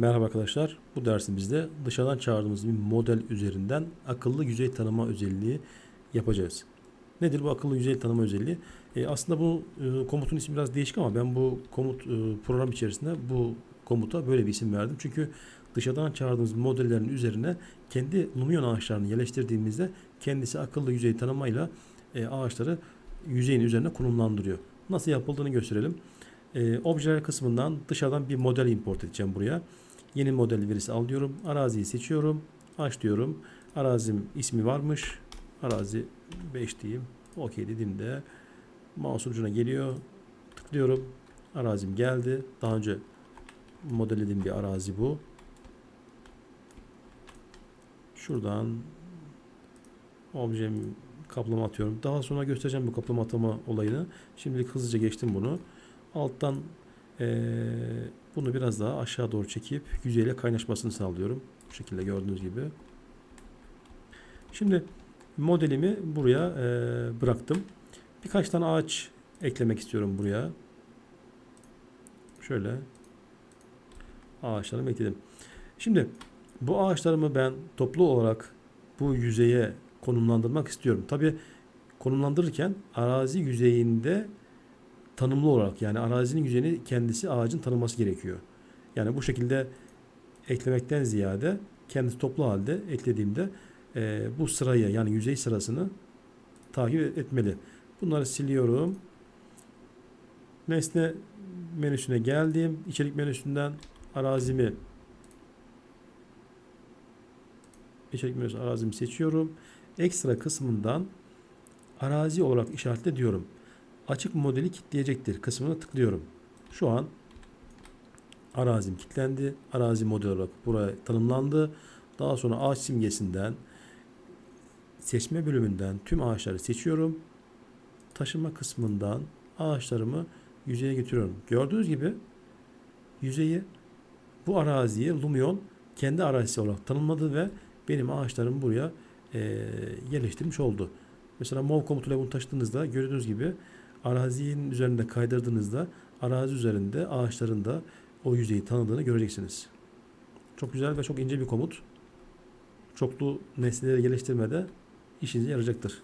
Merhaba arkadaşlar. Bu dersimizde dışarıdan çağırdığımız bir model üzerinden akıllı yüzey tanıma özelliği yapacağız. Nedir bu akıllı yüzey tanıma özelliği? E, aslında bu e, komutun ismi biraz değişik ama ben bu komut e, program içerisinde bu komuta böyle bir isim verdim. Çünkü dışarıdan çağırdığımız modellerin üzerine kendi Lumion ağaçlarını yerleştirdiğimizde kendisi akıllı yüzey tanımayla e, ağaçları yüzeyin üzerine konumlandırıyor. Nasıl yapıldığını gösterelim. E, objeler kısmından dışarıdan bir model import edeceğim buraya. Yeni model verisi alıyorum. Araziyi seçiyorum. Aç diyorum. Arazim ismi varmış. Arazi 5 diyeyim. OK dediğimde mouse ucuna geliyor. Tıklıyorum. Arazim geldi. Daha önce modellediğim bir arazi bu. Şuradan objem kaplama atıyorum. Daha sonra göstereceğim bu kaplama atama olayını. Şimdilik hızlıca geçtim bunu. Alttan eee, bunu biraz daha aşağı doğru çekip yüzeyle kaynaşmasını sağlıyorum. Bu şekilde gördüğünüz gibi. Şimdi modelimi buraya eee, bıraktım. Birkaç tane ağaç eklemek istiyorum buraya. Şöyle ağaçlarımı ekledim. Şimdi bu ağaçlarımı ben toplu olarak bu yüzeye konumlandırmak istiyorum. Tabi konumlandırırken arazi yüzeyinde tanımlı olarak yani arazinin yüzeyini kendisi ağacın tanıması gerekiyor. Yani bu şekilde eklemekten ziyade kendisi toplu halde eklediğimde e, bu sırayı yani yüzey sırasını takip etmeli. Bunları siliyorum. Nesne menüsüne geldim. İçerik menüsünden arazimi içerik menüsü arazimi seçiyorum. Ekstra kısmından arazi olarak işaretle diyorum. Açık modeli kilitleyecektir kısmına tıklıyorum. Şu an arazim kilitlendi. Arazi model olarak buraya tanımlandı. Daha sonra ağaç simgesinden seçme bölümünden tüm ağaçları seçiyorum. Taşıma kısmından ağaçlarımı yüzeye getiriyorum. Gördüğünüz gibi yüzeyi bu araziye Lumion kendi arazisi olarak tanımladı ve benim ağaçlarımı buraya e, yerleştirmiş oldu. Mesela mov komutuyla bunu taşıdığınızda gördüğünüz gibi arazinin üzerinde kaydırdığınızda arazi üzerinde ağaçların da o yüzeyi tanıdığını göreceksiniz. Çok güzel ve çok ince bir komut. Çoklu nesneleri geliştirmede işinize yarayacaktır.